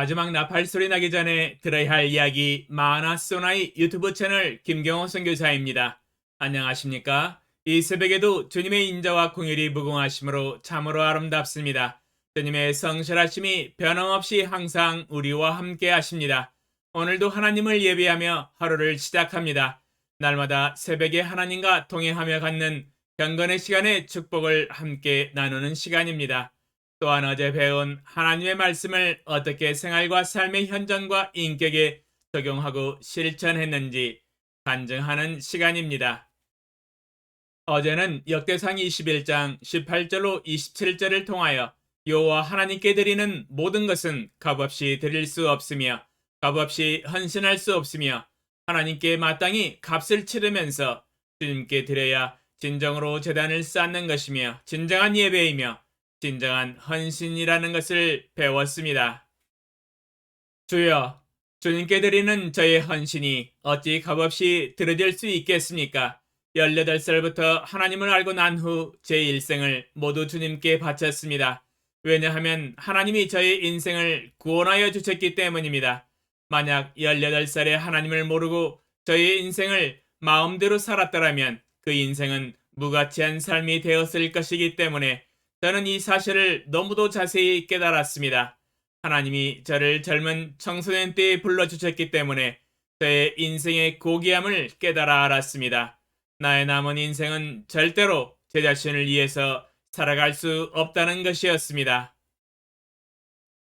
마지막 나팔 소리 나기 전에 들어야 할 이야기 마나소나이 유튜브 채널 김경호 선교사입니다. 안녕하십니까? 이 새벽에도 주님의 인자와 공율이 무궁하심으로 참으로 아름답습니다. 주님의 성실하심이 변함없이 항상 우리와 함께 하십니다. 오늘도 하나님을 예배하며 하루를 시작합니다. 날마다 새벽에 하나님과 동행하며 갖는 경건의 시간의 축복을 함께 나누는 시간입니다. 또한 어제 배운 하나님의 말씀을 어떻게 생활과 삶의 현장과 인격에 적용하고 실천했는지 간증하는 시간입니다. 어제는 역대상 21장 18절로 27절을 통하여 여호와 하나님께 드리는 모든 것은 값없이 드릴 수 없으며 값없이 헌신할 수 없으며 하나님께 마땅히 값을 치르면서 주님께 드려야 진정으로 재단을 쌓는 것이며 진정한 예배이며 진정한 헌신이라는 것을 배웠습니다. 주여, 주님께 드리는 저의 헌신이 어찌 값없이 들어질 수 있겠습니까? 18살부터 하나님을 알고 난 후 제 일생을 모두 주님께 바쳤습니다. 왜냐하면 하나님이 저의 인생을 구원하여 주셨기 때문입니다. 만약 18살에 하나님을 모르고 저의 인생을 마음대로 살았더라면 그 인생은 무가치한 삶이 되었을 것이기 때문에 저는 이 사실을 너무도 자세히 깨달았습니다. 하나님이 저를 젊은 청소년 때에 불러주셨기 때문에 저의 인생의 고귀함을 깨달아 알았습니다. 나의 남은 인생은 절대로 제 자신을 위해서 살아갈 수 없다는 것이었습니다.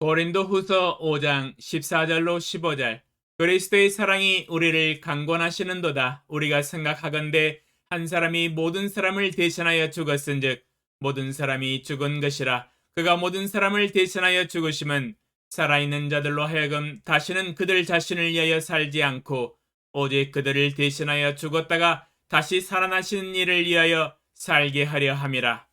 고린도 후서 5장 14절로 15절 그리스도의 사랑이 우리를 강권하시는도다 우리가 생각하건대 한 사람이 모든 사람을 대신하여 죽었은즉 모든 사람이 죽은 것이라 그가 모든 사람을 대신하여 죽으심은 살아있는 자들로 하여금 다시는 그들 자신을 위하여 살지 않고 오직 그들을 대신하여 죽었다가 다시 살아나시는 일을 위하여 살게 하려 함이라.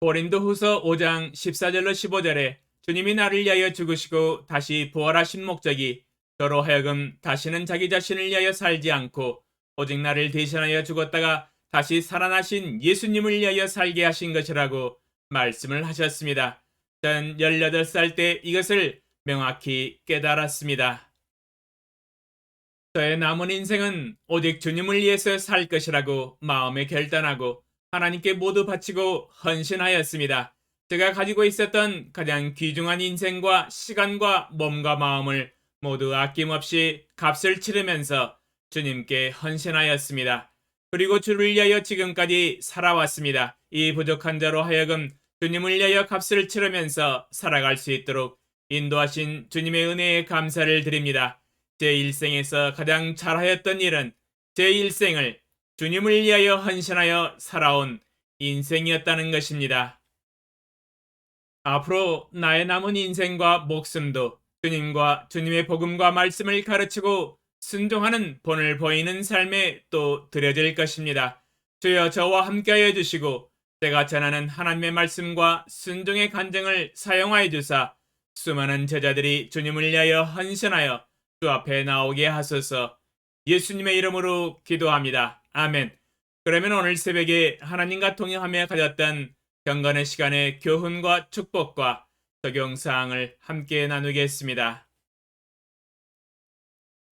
고린도 후서 5장 14절로 15절에 주님이 나를 위하여 죽으시고 다시 부활하신 목적이 저로 하여금 다시는 자기 자신을 위하여 살지 않고 오직 나를 대신하여 죽었다가 다시 살아나신 예수님을 위하여 살게 하신 것이라고 말씀을 하셨습니다. 전 18살 때 이것을 명확히 깨달았습니다. 저의 남은 인생은 오직 주님을 위해서 살 것이라고 마음에 결단하고 하나님께 모두 바치고 헌신하였습니다. 제가 가지고 있었던 가장 귀중한 인생과 시간과 몸과 마음을 모두 아낌없이 값을 치르면서 주님께 헌신하였습니다. 그리고 주를 위하여 지금까지 살아왔습니다. 이 부족한 자로 하여금 주님을 위하여 값을 치르면서 살아갈 수 있도록 인도하신 주님의 은혜에 감사를 드립니다. 제 일생에서 가장 잘하였던 일은 제 일생을 주님을 위하여 헌신하여 살아온 인생이었다는 것입니다. 앞으로 나의 남은 인생과 목숨도 주님과 주님의 복음과 말씀을 가르치고 순종하는 본을 보이는 삶에 또 드려질 것입니다. 주여 저와 함께하여 주시고 제가 전하는 하나님의 말씀과 순종의 간증을 사용하여 주사 수많은 제자들이 주님을 위하여 헌신하여 주 앞에 나오게 하소서 예수님의 이름으로 기도합니다. 아멘. 그러면 오늘 새벽에 하나님과 동행하며 가졌던 경건의 시간의 교훈과 축복과 적용사항을 함께 나누겠습니다.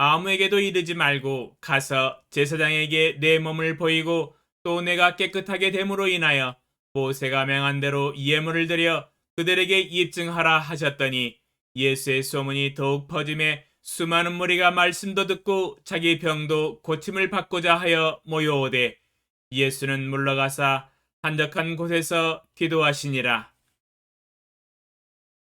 아무에게도 이르지 말고 가서 제사장에게 내 몸을 보이고 또 내가 깨끗하게 됨으로 인하여 모세가 명한 대로 예물을 드려 그들에게 입증하라 하셨더니 예수의 소문이 더욱 퍼짐에 수많은 무리가 말씀도 듣고 자기 병도 고침을 받고자 하여 모여오되 예수는 물러가사 한적한 곳에서 기도하시니라.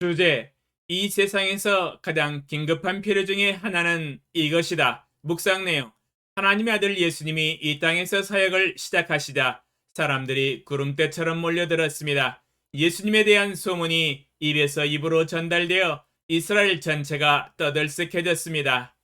주제 이 세상에서 가장 긴급한 필요 중에 하나는 이것이다. 묵상 내용 하나님의 아들 예수님이 이 땅에서 사역을 시작하시자 사람들이 구름대처럼 몰려들었습니다. 예수님에 대한 소문이 입에서 입으로 전달되어 이스라엘 전체가 떠들썩해졌습니다.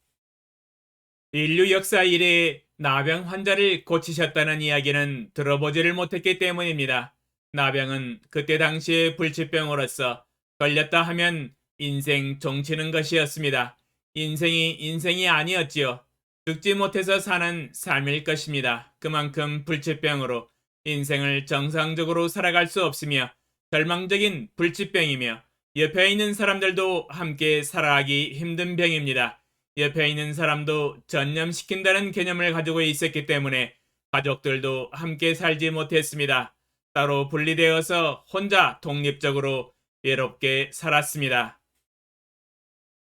인류 역사 이래에 나병 환자를 고치셨다는 이야기는 들어보지를 못했기 때문입니다. 나병은 그때 당시의 불치병으로서 걸렸다 하면 인생 종치는 것이었습니다. 인생이 인생이 아니었지요. 죽지 못해서 사는 삶일 것입니다. 그만큼 불치병으로 인생을 정상적으로 살아갈 수 없으며 절망적인 불치병이며 옆에 있는 사람들도 함께 살아가기 힘든 병입니다. 옆에 있는 사람도 전념시킨다는 개념을 가지고 있었기 때문에 가족들도 함께 살지 못했습니다. 따로 분리되어서 혼자 독립적으로 외롭게 살았습니다.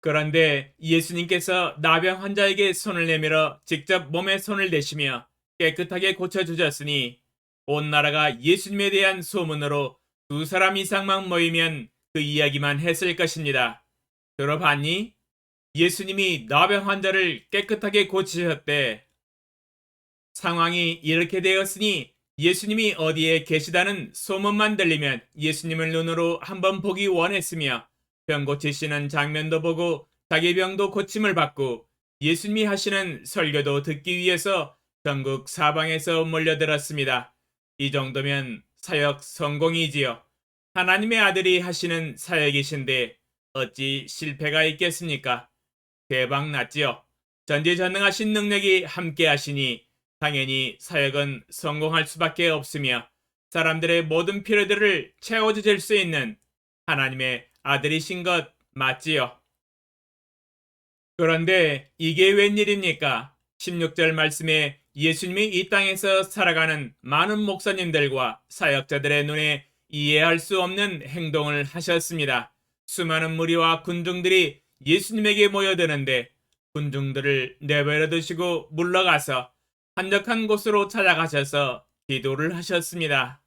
그런데 예수님께서 나병 환자에게 손을 내밀어 직접 몸에 손을 대시며 깨끗하게 고쳐주셨으니 온 나라가 예수님에 대한 소문으로 두 사람 이상만 모이면 그 이야기만 했을 것입니다. 들어봤니? 예수님이 나병 환자를 깨끗하게 고치셨대. 상황이 이렇게 되었으니 예수님이 어디에 계시다는 소문만 들리면 예수님을 눈으로 한번 보기 원했으며 병 고치시는 장면도 보고 자기 병도 고침을 받고 예수님이 하시는 설교도 듣기 위해서 전국 사방에서 몰려들었습니다. 이 정도면 사역 성공이지요. 하나님의 아들이 하시는 사역이신데 어찌 실패가 있겠습니까? 대박 났지요. 전지전능하신 능력이 함께 하시니 당연히 사역은 성공할 수밖에 없으며 사람들의 모든 필요들을 채워주실 수 있는 하나님의 아들이신 것 맞지요? 그런데 이게 웬일입니까? 16절 말씀에 예수님이 이 땅에서 살아가는 많은 목사님들과 사역자들의 눈에 이해할 수 없는 행동을 하셨습니다. 수많은 무리와 군중들이 예수님에게 모여드는데 군중들을 내버려 두시고 물러가서 한적한 곳으로 찾아가셔서 기도를 하셨습니다.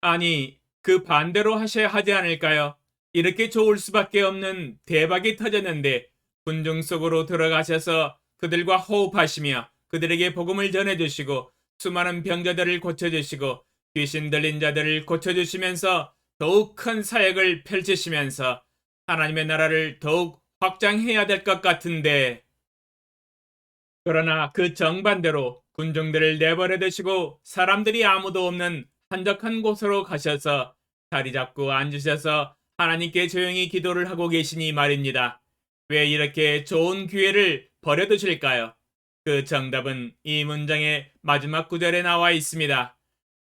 아니, 그 반대로 하셔야 하지 않을까요? 이렇게 좋을 수밖에 없는 대박이 터졌는데 군중 속으로 들어가셔서 그들과 호흡하시며 그들에게 복음을 전해주시고 수많은 병자들을 고쳐주시고 귀신 들린 자들을 고쳐주시면서 더욱 큰 사역을 펼치시면서 하나님의 나라를 더욱 확장해야 될 것 같은데. 그러나 그 정반대로 군중들을 내버려 두시고 사람들이 아무도 없는 한적한 곳으로 가셔서 자리 잡고 앉으셔서 하나님께 조용히 기도를 하고 계시니 말입니다. 왜 이렇게 좋은 기회를 버려두실까요? 그 정답은 이 문장의 마지막 구절에 나와 있습니다.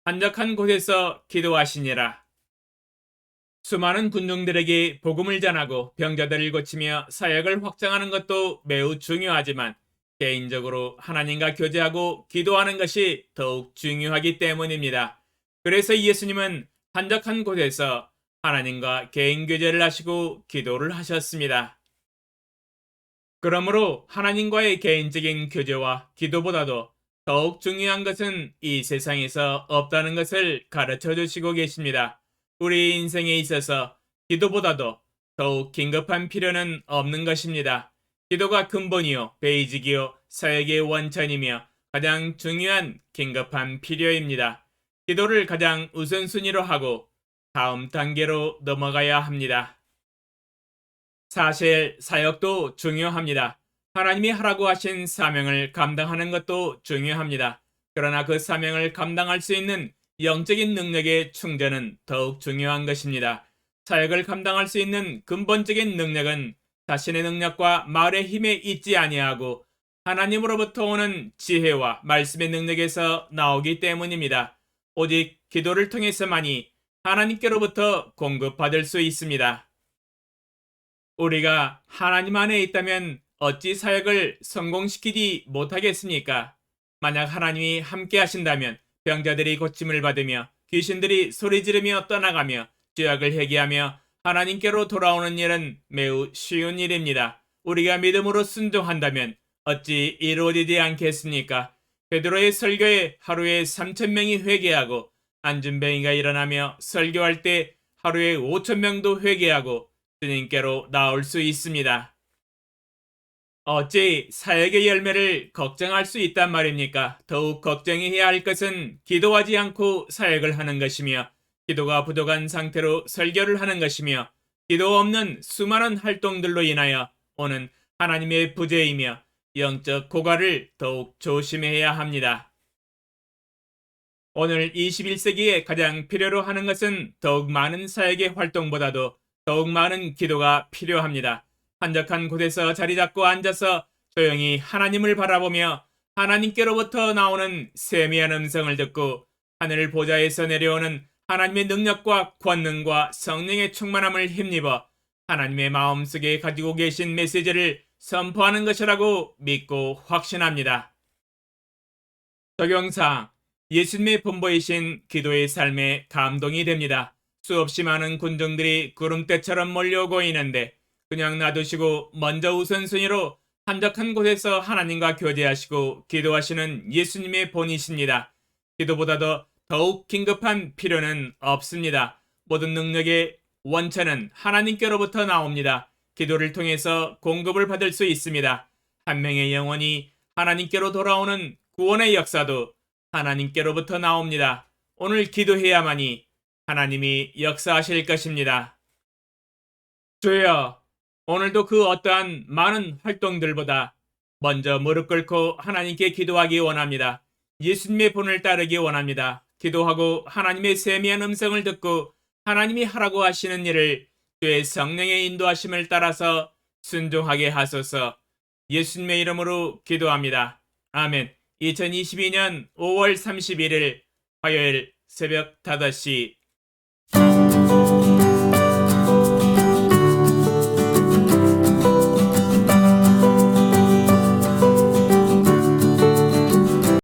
한적한 곳에서 기도하시니라. 수많은 군중들에게 복음을 전하고 병자들을 고치며 사역을 확장하는 것도 매우 중요하지만 개인적으로 하나님과 교제하고 기도하는 것이 더욱 중요하기 때문입니다. 그래서 예수님은 한적한 곳에서 하나님과 개인 교제를 하시고 기도를 하셨습니다. 그러므로 하나님과의 개인적인 교제와 기도보다도 더욱 중요한 것은 이 세상에서 없다는 것을 가르쳐 주시고 계십니다. 우리 인생에 있어서 기도보다도 더욱 긴급한 필요는 없는 것입니다. 기도가 근본이요, 베이직이요, 사역의 원천이며 가장 중요한 긴급한 필요입니다. 기도를 가장 우선순위로 하고 다음 단계로 넘어가야 합니다. 사실 사역도 중요합니다. 하나님이 하라고 하신 사명을 감당하는 것도 중요합니다. 그러나 그 사명을 감당할 수 있는 영적인 능력의 충전은 더욱 중요한 것입니다. 사역을 감당할 수 있는 근본적인 능력은 자신의 능력과 말의 힘에 있지 아니하고 하나님으로부터 오는 지혜와 말씀의 능력에서 나오기 때문입니다. 오직 기도를 통해서만이 하나님께로부터 공급받을 수 있습니다. 우리가 하나님 안에 있다면 어찌 사역을 성공시키지 못하겠습니까? 만약 하나님이 함께 하신다면 병자들이 고침을 받으며 귀신들이 소리 지르며 떠나가며 죄악을 회개하며 하나님께로 돌아오는 일은 매우 쉬운 일입니다. 우리가 믿음으로 순종한다면 어찌 이루어지지 않겠습니까? 베드로의 설교에 하루에 3천 명이 회개하고 안준뱅이가 일어나며 설교할 때 하루에 5천 명도 회개하고 주님께로 나올 수 있습니다. 어찌 사역의 열매를 걱정할 수 있단 말입니까? 더욱 걱정해야 할 것은 기도하지 않고 사역을 하는 것이며 기도가 부족한 상태로 설교를 하는 것이며 기도 없는 수많은 활동들로 인하여 오는 하나님의 부재이며 영적 고갈을 더욱 조심해야 합니다. 오늘 21세기에 가장 필요로 하는 것은 더욱 많은 사역의 활동보다도 더욱 많은 기도가 필요합니다. 한적한 곳에서 자리 잡고 앉아서 조용히 하나님을 바라보며 하나님께로부터 나오는 세미한 음성을 듣고 하늘 보좌에서 내려오는 하나님의 능력과 권능과 성령의 충만함을 힘입어 하나님의 마음속에 가지고 계신 메시지를 선포하는 것이라고 믿고 확신합니다. 적용사항 예수님의 본보이신 기도의 삶에 감동이 됩니다. 수없이 많은 군중들이 구름대처럼 몰려오고 있는데 그냥 놔두시고 먼저 우선순위로 한적한 곳에서 하나님과 교제하시고 기도하시는 예수님의 본이십니다. 기도보다도 더욱 긴급한 필요는 없습니다. 모든 능력의 원천은 하나님께로부터 나옵니다. 기도를 통해서 공급을 받을 수 있습니다. 한 명의 영혼이 하나님께로 돌아오는 구원의 역사도 하나님께로부터 나옵니다. 오늘 기도해야만이 하나님이 역사하실 것입니다. 주여, 오늘도 그 어떠한 많은 활동들보다 먼저 무릎 꿇고 하나님께 기도하기 원합니다. 예수님의 본을 따르기 원합니다. 기도하고 하나님의 세미한 음성을 듣고 하나님이 하라고 하시는 일을 주의 성령의 인도하심을 따라서 순종하게 하소서 예수님의 이름으로 기도합니다. 아멘. 2022년 5월 31일 화요일 새벽 5시